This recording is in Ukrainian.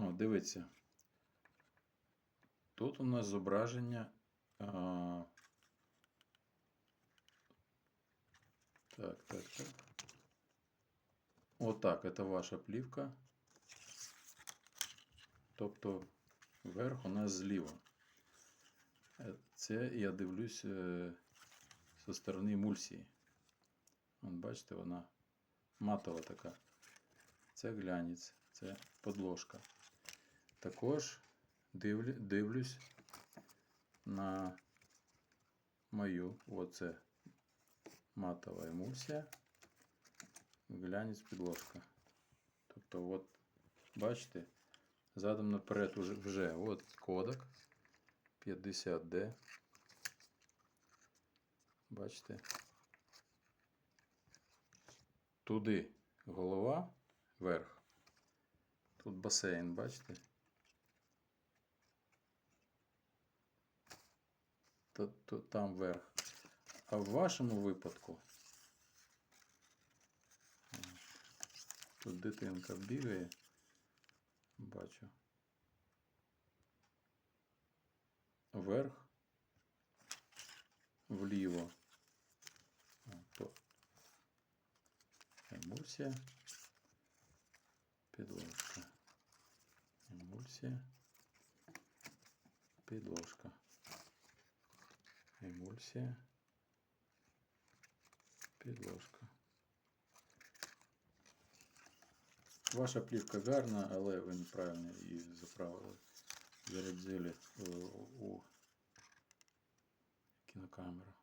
О, дивіться. Тут у нас зображення. А... Так, так, так. Отак, це ваша плівка. Тобто верх у нас зліва. Це я дивлюсь е, зі сторони емульсії. Вон, бачите, вона матова така. Це глянець, це подложка. Також дивлю, дивлюсь на мою. Оце матова емульсія. Глянець підложка. Тобто, от, бачите, задом наперед уже, вже от кодек 50D. Бачите? Туди голова вверх. Тут басейн, бачите? То, то, там вверх. А в вашому випадку тут дитинка бігає. Бачу. Вверх, вліво. О, то. Емульсія. Підложка. Емульсія. Підложка. Емульсія. Підложка. Ваша плівка гарна, але ви неправильно її заправили. Зарядили е, у кінокамеру.